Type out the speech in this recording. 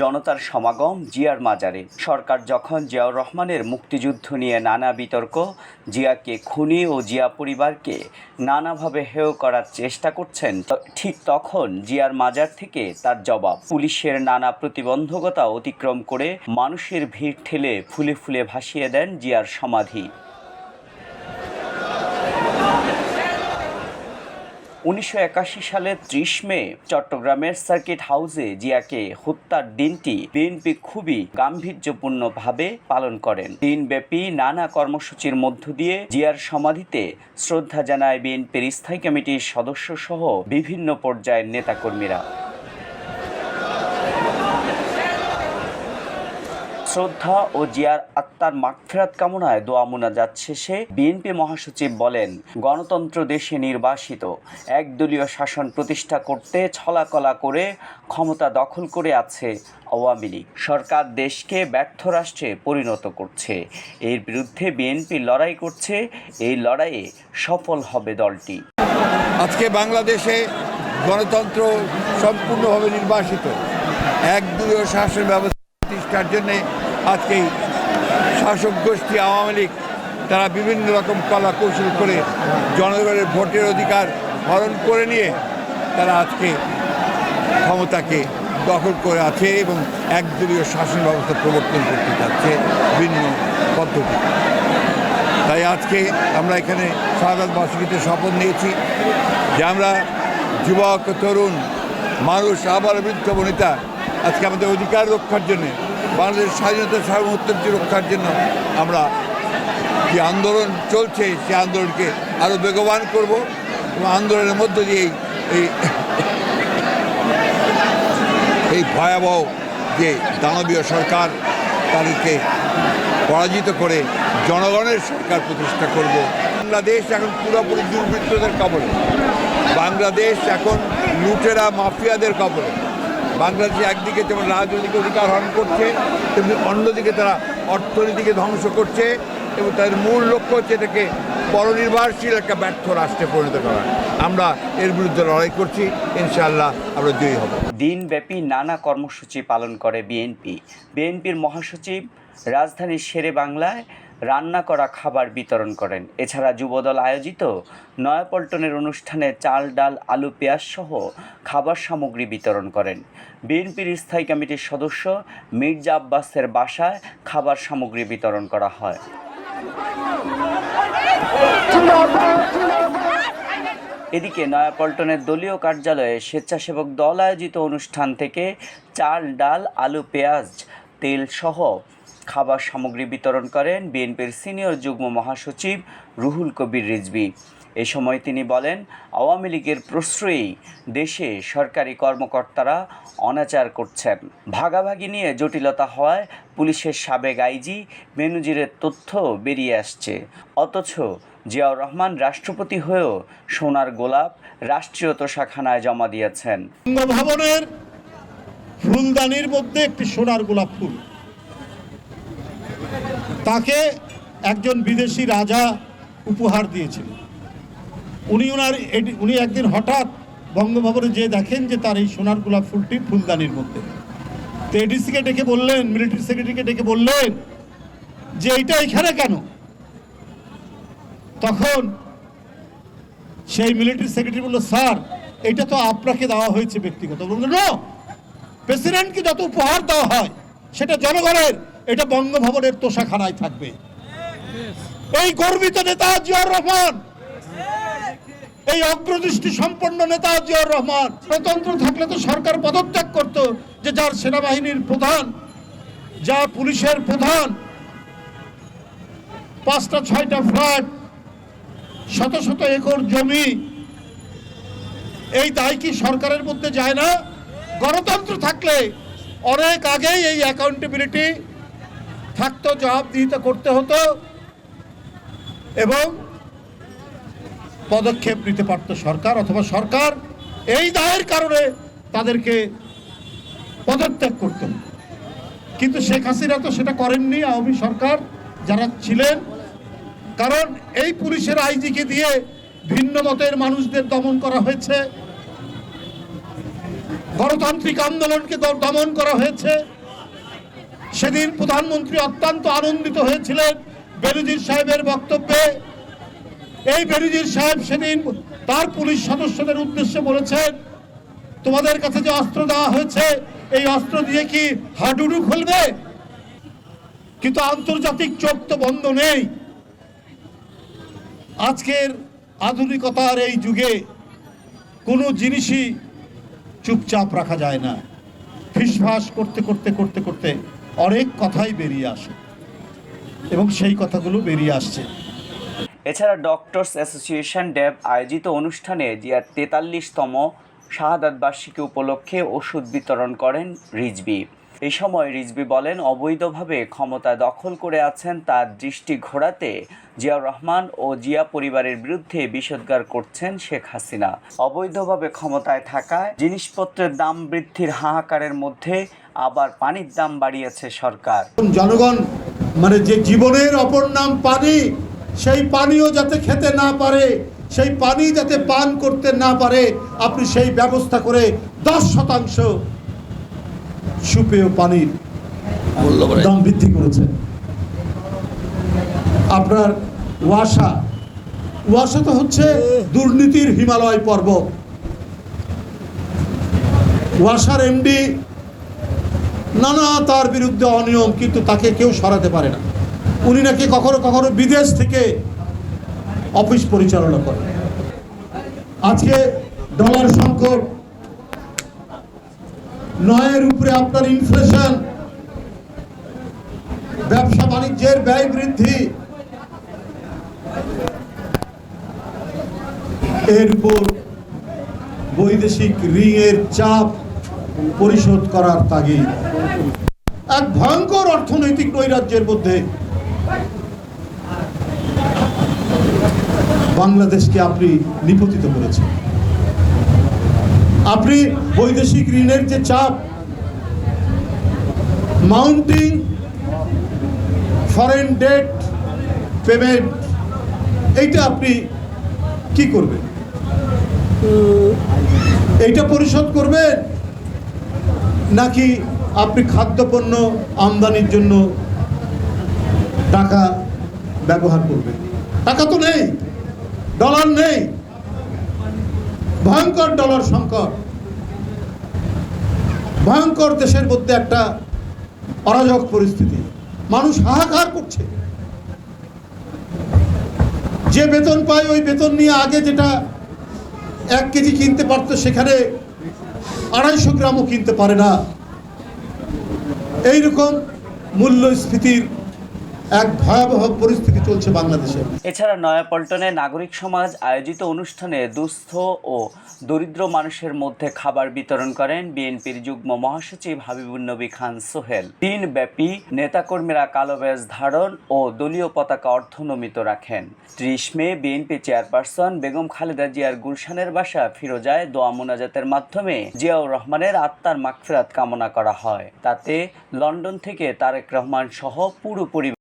জনতার সমাগম জিয়ার মাজারে। সরকার যখন জিয়াউর রহমানের মুক্তিযুদ্ধ নিয়ে নানা বিতর্ক, জিয়াকে খুনি ও জিয়া পরিবারকে নানাভাবে হেয় করার চেষ্টা করছেন ঠিক তখন জিয়ার মাজার থেকে তার জবাব। পুলিশের নানা প্রতিবন্ধকতা অতিক্রম করে মানুষের ভিড় ঠেলে ফুলে ফুলে ভাসিয়ে দেন জিয়ার সমাধি। উনিশশো একাশি সালের ত্রিশ মে চট্টগ্রামের সার্কিট হাউসে জিয়াকে হত্যার দিনটি বিএনপি খুবই গাম্ভীর্যপূর্ণভাবে পালন করেন। দিনব্যাপী নানা কর্মসূচির মধ্য দিয়ে জিয়ার সমাধিতে শ্রদ্ধা জানায় বিএনপির স্থায়ী কমিটির সদস্য সহ বিভিন্ন পর্যায়ের নেতাকর্মীরা। শ্রদ্ধা ও জিয়ার আত্মার মাগফেরাত কামনায় দোয়া মোনাজাত শেষে বিএনপি মহাসচিব বলেন, গণতন্ত্র দেশে নির্বাসিত। একদলীয় শাসন প্রতিষ্ঠা করতে ছলাকলা করে ক্ষমতা দখল করে আছে আওয়ামী লীগ। সরকার দেশকে ব্যর্থ রাষ্ট্রে পরিণত করছে। এর বিরুদ্ধে বিএনপি লড়াই করছে। এই লড়াইয়ে সফল হবে দলটি। আজকে বাংলাদেশে গণতন্ত্র সম্পূর্ণভাবে নির্বাসিত। একদলীয় শাসন ব্যবস্থা প্রতিষ্ঠার জন্য আজকে শাসক গোষ্ঠী আওয়ামী লীগ, তারা বিভিন্ন রকম কলা কৌশল করে জনগণের ভোটের অধিকার হরণ করে নিয়ে তারা আজকে ক্ষমতাকে দখল করে আছে এবং একদলীয় শাসন ব্যবস্থা প্রবর্তন করতে চাচ্ছে ভিন্ন পদ্ধতি। তাই আজকে আমরা এখানে বার্ষিকীতে শপথ নিয়েছি যে আমরা যুবক, তরুণ, মানুষ, আবার বৃদ্ধ বনিতা আজকে আমাদের অধিকার রক্ষার জন্য, বাংলাদেশের স্বাধীনতা সার্বভৌমত্ব রক্ষার জন্য আমরা যে আন্দোলন চলছে সেই আন্দোলনকে আরও বেগবান করব এবং আন্দোলনের মধ্য দিয়ে এই- এই এই ভয়াবহ যে দানবীয় সরকার তাদেরকে পরাজিত করে জনগণের সরকার প্রতিষ্ঠা করব। বাংলাদেশ এখন পুরোপুরি দুর্বৃত্তদের কবলে বাংলাদেশ এখন লুটেরা, মাফিয়াদের কবলে বাংলাদেশ একদিকে যেমন রাজনৈতিক অধিকার হরণ করছে, তেমনি অন্যদিকে তারা অর্থনীতিকে ধ্বংস করছে এবং তাদের মূল লক্ষ্য হচ্ছে এটাকে পরনির্ভরশীল একটা ব্যর্থ রাষ্ট্রে পরিণত করা। আমরা এর বিরুদ্ধে লড়াই করছি, ইনশাআল্লাহ আমরা জয়ী হব। দিনব্যাপী নানা কর্মসূচি পালন করে বিএনপি। বিএনপির মহাসচিব রাজধানীর শেরে বাংলায় রান্না করা খাবার বিতরণ করেন। এছাড়া যুবদল আয়োজিত নয়াপল্টনের অনুষ্ঠানে চাল, ডাল, আলু, পেঁয়াজ সহ খাবার সামগ্রী বিতরণ করেন। বিএনপির স্থায়ী কমিটির সদস্য মির্জা আব্বাসের বাসায় খাবার সামগ্রী বিতরণ করা হয়। এদিকে নয়াপল্টনের দলীয় কার্যালয়ে স্বেচ্ছাসেবক দল আয়োজিত অনুষ্ঠান থেকে চাল, ডাল, আলু, পেঁয়াজ, তেল সহ খাবার সামগ্রী বিতরণ করেন বিএনপির সিনিয়র যুগ্ম মহাসচিব রুহুল কবির রিজভী। এ সময় তিনি বলেন, আওয়ামী লীগের প্রশ্রয়েই দেশে সরকারি কর্মকর্তারা অনাচার করছেন। ভাগাভাগি নিয়ে জটিলতা হওয়ায় পুলিশের সাবেক আইজি বেনজিরের তথ্য বেরিয়ে আসছে। অথচ জিয়াউর রহমান রাষ্ট্রপতি হয়েও সোনার গোলাপ রাষ্ট্রীয় তোষাখানায় জমা দিয়েছেন। বঙ্গভবনের ফুলদানির মধ্যে একটি সোনার গোলাপ ফুল। তাকে একজন বিদেশি রাজা উপহার দিয়েছিল। উনি ওনার উনি একদিন হঠাৎ বঙ্গভবনে যেয়ে দেখেন যে তার এই সোনার গোলাপ ফুলটি ফুলদানির মধ্যে। তো এডিসিকে ডেকে বললেন, মিলিটারি সেক্রেটারিকে ডেকে বললেন যে এইটা এখানে কেন? তখন সেই মিলিটারি সেক্রেটারি বলল, স্যার, এটা তো আপনাকে দেওয়া হয়েছে ব্যক্তিগত। বলল প্রেসিডেন্টকে যত উপহার দেওয়া হয়, সেটা জনগণের এটা বঙ্গভবনের তোষাখানায় থাকবে। এই গর্বিত নেতা জিয়াউর রহমান, এই অগ্রদৃষ্টি সম্পন্ন নেতা জিয়াউর রহমান, স্বতন্ত্র থাকলে তো সরকার পদত্যাগ করত যে যার সেনাবাহিনীর প্রধান, যা পুলিশের প্রধান, পাঁচটা, ছয়টা ফ্ল্যাট, শত শত একর জমি, এই দায় কি সরকারের মধ্যে যায় না? গণতন্ত্র থাকলে অনেক আগেই এই অ্যাকাউন্টেবিলিটি থাকতো, জবাবদিহিতা করতে হতো এবং পদক্ষেপ নিতে পারত সরকার অথবা সরকার এই দায়ের কারণে তাদেরকে পদত্যাগ করতে কিন্তু শেখ হাসিনা তো সেটা করেননি, আওয়ামী সরকার যারা ছিলেন। কারণ এই পুলিশের আইজিকে দিয়ে ভিন্ন মতের মানুষদের দমন করা হয়েছে। গণতান্ত্রিক আন্দোলনকে দমন করা হয়েছে। সেদিন প্রধানমন্ত্রী অত্যন্ত আনন্দিত হয়েছিলেন বেরুজির সাহেবের বক্তব্যে। এই বেরুজির সাহেব সেদিন তার পুলিশ সদস্যদের উদ্দেশ্যে বলেছেন, তোমাদের কাছে যে অস্ত্র দেওয়া হয়েছে, এই অস্ত্র দিয়ে কি হাডুডু খুলবে? কিন্তু আন্তর্জাতিক চোখ তো বন্ধ নেই। আজকের আধুনিকতার এই যুগে কোনো জিনিসই চুপচাপ রাখা যায় না। ফিসফাস করতে করতে করতে করতে অনেক কথাই বেরিয়ে আসে। এবং সেই কথাগুলো বেরিয়ে আসছে। এছাড়া ডক্টরস অ্যাসোসিয়েশন ড্যাব আয়োজিত অনুষ্ঠানে জিয়ার তেতাল্লিশতম শাহাদাত বার্ষিকী উপলক্ষে ওষুধ বিতরণ করেন রিজবি। এই সময় রিজবি বলেন, অবৈধভাবে ক্ষমতা দখল করে আছেন, তার দৃষ্টি ঘোরাতে জিয়াউর রহমান ও জিয়া পরিবারের বিরুদ্ধে বিষোদ্গার করছেন শেখ হাসিনা। অবৈধভাবে ক্ষমতায় থাকায় জিনিসপত্রের দাম বৃদ্ধির হাহাকারের মধ্যে আবার পানির দাম বাড়িয়েছে সরকার। জনগণ মানে যে জীবনের অপর নাম পানি সেই পানিও যাতে খেতে না পারে সেই পানি যাতে পান করতে না পারে আপনি সেই ব্যবস্থা করে দশ শতাংশ সুপেয় পানির দাম বৃদ্ধি করেছে। আপনার ওয়াসা ওয়াসা তো হচ্ছে দুর্নীতির হিমালয় পর্বত। ওয়াসার এমডি নানা তার বিরুদ্ধে অনিয়ম, কিন্তু তাকে কেউ সরাতে পারে না। উনি নাকি কখনো কখনো বিদেশ থেকে অফিস পরিচালনা করে আজকে ডলার সংকট, নয়ের উপরে আপনার ইনফ্লেশন ব্যবসা বাণিজ্যের ব্যয় বৃদ্ধি, এর উপর বৈদেশিক ঋণের চাপ পরিশোধ করার তাগিদ। এক ভয়ঙ্কর অর্থনৈতিক নৈরাজ্যের মধ্যে বাংলাদেশকে আপনি নিপতিত করেছেন। আপনি বৈদেশিক ঋণের যে চাপ মাউন্টিং ফরেন ডেট পেমেন্ট এইটা আপনি কি করবেন? এইটা পরিশোধ করবেন নাকি আপনি খাদ্যপণ্য আমদানির জন্য টাকা ব্যবহার করবেন। টাকা তো নেই, ডলার নেই, ভয়ঙ্কর ডলার সংকট। ভয়ঙ্কর দেশের মধ্যে একটা অরাজক পরিস্থিতি। মানুষ হাহাকার করছে। যে বেতন পায় ওই বেতন নিয়ে আগে যেটা এক কেজি কিনতে পারতো, সেখানে আড়াইশো গ্রামও কিনতে পারে না। এইরকম মূল্যস্ফীতির এক ভয়াবহ পরিস্থিতি চলছে বাংলাদেশে। এছাড়া নয়াপল্টনে নাগরিক সমাজ আয়োজিত অনুষ্ঠানে দুস্থ ও দরিদ্র মানুষের মধ্যে খাবার বিতরণ করেন বিএনপির যুগ্ম মহাসচিব হাবিবুন্নবী খান সোহেল। দিন ব্যাপী নেতাকর্মীরা কালো ব্যাজ ধারণ ও দলীয় পতাকা অর্থনমিত রাখেন। ত্রিশ May BNP chairperson Begum Khaleda জিয়ার গুলশানের বাসা ফিরোজায় দোয়া মোনাজাতের মাধ্যমে জিয়াউর রহমানের আত্মার মাগফিরাত কামনা করা হয়। তাতে লন্ডন থেকে তারেক রহমান সহ পুরো পরিবার